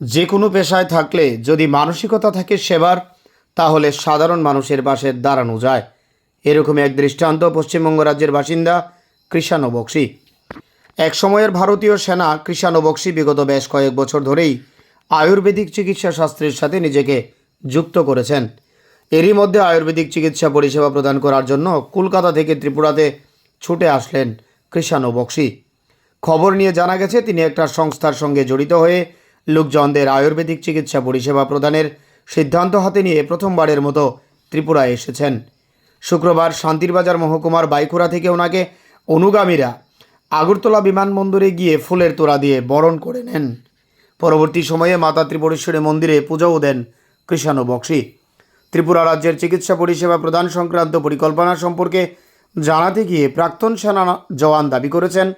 যে কোনো পেশায় থাকলে যদি মানসিকতা থাকে সেবার, তাহলে সাধারণ মানুষের পাশে দাঁড়ানো যায়। এরকমই এক দৃষ্টান্ত পশ্চিমবঙ্গ রাজ্যের বাসিন্দা কৃষাণু বক্সি। এক সময়ের ভারতীয় সেনা কৃষাণু বক্সি বিগত বেশ কয়েক বছর ধরেই আয়ুর্বেদিক চিকিৎসা শাস্ত্রের সাথে নিজেকে যুক্ত করেছেন। এরই মধ্যে আয়ুর্বেদিক চিকিৎসা পরিষেবা প্রদান করার জন্য কলকাতা থেকে ত্রিপুরাতে ছুটে আসলেন কৃষাণু বক্সি। খবর নিয়ে জানা গেছে, তিনি একটা সংস্থার সঙ্গে জড়িত হয়ে লোকজনদের আয়ুর্বেদিক চিকিৎসা পরিষেবা প্রদানের সিদ্ধান্ত হাতে নিয়ে প্রথমবারের মতো ত্রিপুরায় এসেছেন। শুক্রবার শান্তিরবাজার মহকুমার বাইকুড়া থেকে ওনাকে অনুগামীরা আগরতলা বিমানবন্দরে গিয়ে ফুলের তোড়া দিয়ে বরণ করে নেন। পরবর্তী সময়ে মাতা ত্রিপুরেশ্বরী মন্দিরে পুজোও দেন কৃষাণু বক্সি। ত্রিপুরা রাজ্যের চিকিৎসা পরিষেবা প্রদান সংক্রান্ত পরিকল্পনা সম্পর্কে জানাতে গিয়ে প্রাক্তন সেনা জওয়ান দাবি করেছেন,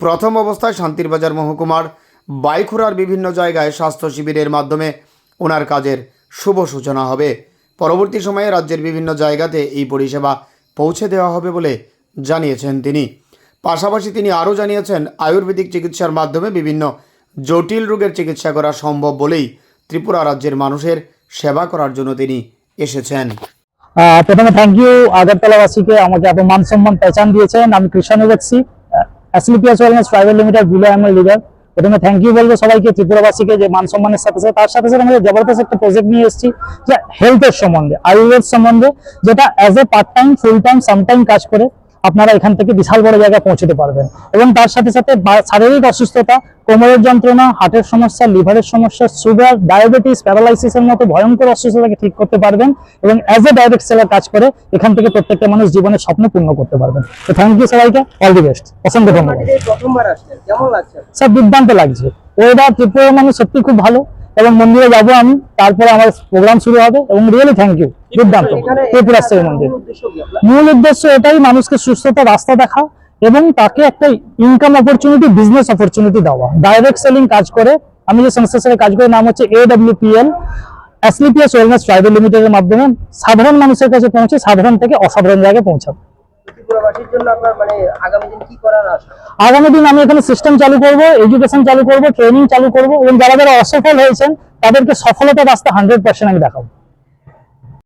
প্রথম অবস্থায় শান্তিরবাজার মহকুমার বাইখুড়ার বিভিন্ন জায়গায় স্বাস্থ্য শিবিরের মাধ্যমে ওনার কাজের শুভ সূচনা হবে। পরবর্তী সময়ে রাজ্যের বিভিন্ন জায়গাতে এই পরিষেবা পৌঁছে দেওয়া হবে বলে জানিয়েছেন তিনি। পাশাপাশি তিনি আরও জানিয়েছেন, আয়ুর্বেদিক চিকিৎসার মাধ্যমে বিভিন্ন জটিল রোগের চিকিৎসা করা সম্ভব বলেই ত্রিপুরা রাজ্যের মানুষের সেবা করার জন্য তিনি এসেছেন। প্রথমে থ্যাংক ইউ আগরতলাবাসীকে আমাকে এত মান সম্মান পেচান দিয়েছেন। আমি Krishna private limited below M leader প্রথমে থ্যাংক ইউ বলব সবাইকে, ত্রিপুরাবাসীকে যে মান সম্মানের সাথে সাথে, তার সাথে সাথে আমাদের জবরদস্ত একটা প্রজেক্ট নিয়ে এসেছি, যে হেলথের সম্বন্ধে, আয়ুর্বেদ সম্বন্ধে, যেটা as a part time full time sometime কাজ করে। আপনারা এখান থেকে বিশাল বড় জায়গায় পৌঁছতে পারবেন। এবং তার সাথে সাথে শারীরিক অসুস্থতা কোমরের যন্ত্রণা হার্টের সমস্যা লিভারের সমস্যা সুগার ডায়াবেটিস প্যারালাইসিসের মতো ভয়ঙ্কর অসুস্থতাকে ঠিক করতে পারবেন এবং অ্যাজ এ ডাইরেক্ট সেলার কাজ করে এখান থেকে প্রত্যেকটা মানুষ জীবনের স্বপ্ন পূর্ণ করতে পারবেন। তো থ্যাংক ইউ সবাইকে অল দি বেস্ট অসংখ্য ধন্যবাদ। স্যার দুর্দান্ত লাগছে। ওয়েদার ত্রিপুরার মানুষ সত্যি খুব ভালো। এবং মন্দিরে যাব আমি তারপরে আমার প্রোগ্রাম শুরু হবে। এবং রিয়েলি থ্যাংক ইউ দুর্দান্ত। এখানে ত্রিপুরা শ্রী মন্দির? মূল উদ্দেশ্য এটাই মানুষকে সুস্থতা রাস্তা দেখা এবং তাকে একটা ইনকাম অপরচুনিটি বিজনেস অপরচুনিটি দেওয়া। ডাইরেক্ট সেলিং কাজ করে। আমি যে সংস্থার সাথে কাজ করি নাম হচ্ছে AWPL Asclepius wellness private লিমিটেডের মাধ্যমে সাধারণ মানুষের কাছে পৌঁছে সাধারণ থেকে অসাধারণ জায়গায় পৌঁছাবে। মানে আগামী দিন আমি এখানে সিস্টেম চালু করব এডুকেশন চালু করব ট্রেনিং চালু করব এবং যারা যারা অসফল হয়েছেন তাদেরকে সফলতার রাস্তা হান্ড্রেড পার্সেন্ট আমি দেখাবো।